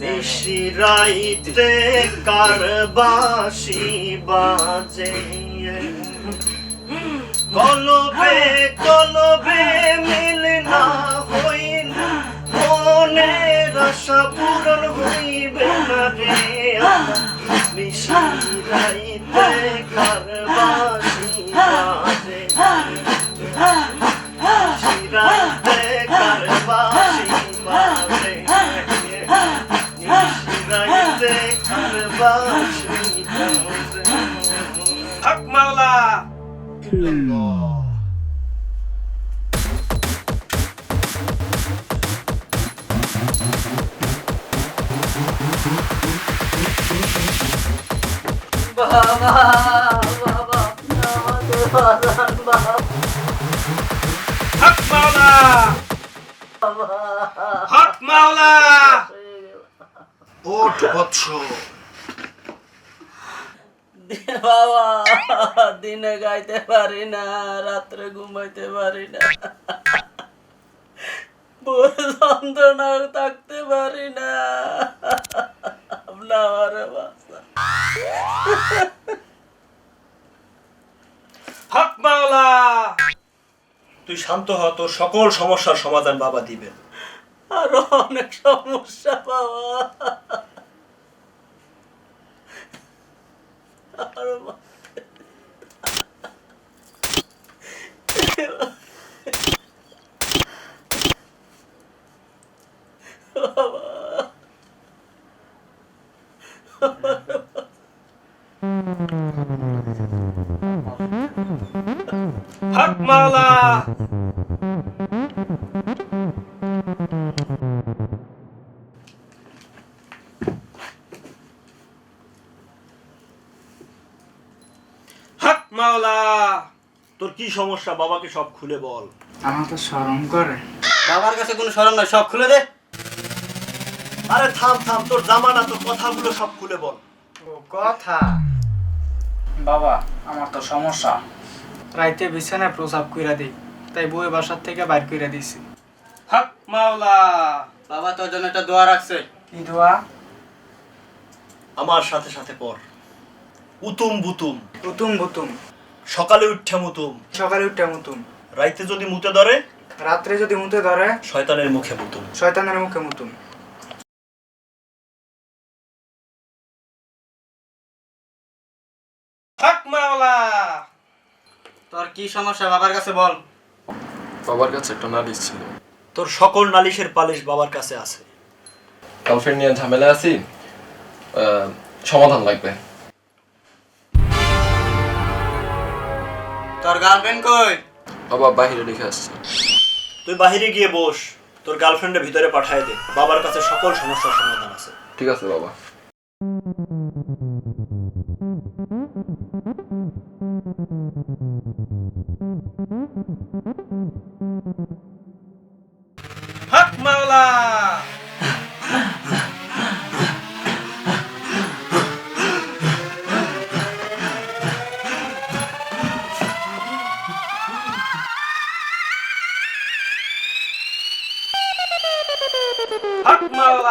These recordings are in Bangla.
নিশিরাইতে কার বাসি বাজে। কলবে কলবে মিল না হইল মনের আশা পূরণ হইবে না রে। নিশিরাইতে কার কার বাসি বাজে হক মাওলা বাবা বাবা আমাকে বাঁচান বাবা হক মাওলা হক মাওলা ওঠ বৎস বাবা দিনে গাইতে পারি না রাত্রে ঘুমাইতে পারি না। যন্ত্রণা থাকতে পারি না। আপনার হক মাওলা তুই শান্ত হ তোর সকল সমস্যার সমাধান বাবা দিবেন। আরও অনেক সমস্যা বাবা। হক মাওলা তোর কি সমস্যা? বাবাকে সব খুলে বল। আমার তো শরম করে। বাবার কাছে কোনো সরম নাই সব খুলে দে। আরে থাম থাম তোর জামানা তোর কথাগুলো সব খুলে বল। ও কথা? বাবা আমার তো সমস্যা। রাইতে বিছানায় প্রসাব কইরা দিই তাই বই বাসার থেকে বাইর কইরা দিছি হক মাওলা! বাবা তোর জন্য একটা দোয়া রাখছে। কি দোয়া? আমার সাথে সাথে পর উতুম বুতুম। উতুম বুতুম। সকালে উঠে মুতুম। সকালে উঠে মুতুম। রাইতে যদি মুতে ধরে রাত্রে যদি মুতে ধরে শয়তানের মুখে মুতুম। শয়তানের মুখে মুতুম। তোর কি সমস্যা বাবার কাছে বল। বাবার কাছে একটা নালিশ ছিল। তোর সকল নালিশের পালিশ বাবার কাছে আছে। গার্লফ্রেন্ড নিয়ে ঝামেলা আছি সমাধান লাগবে। তোর গার্লফ্রেন্ড কই? বাবা বাইরে রেখে আসছে। তুই বাহিরে গিয়ে বস তোর গার্লফ্রেন্ডের ভিতরে পাঠায় দে। বাবার কাছে সকল সমস্যার সমাধান আছে। ঠিক আছে বাবা। হক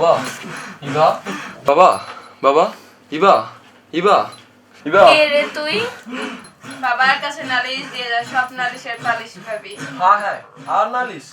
বাবা ইবা বাবা বাবা ইবা ইবা ইবা কে রে তুই? বাবার কাছে নালিশ দিয়ে যা সব নালিশের পালিশ ভাবি হ্যাঁ হ্যাঁ আর নালিশ?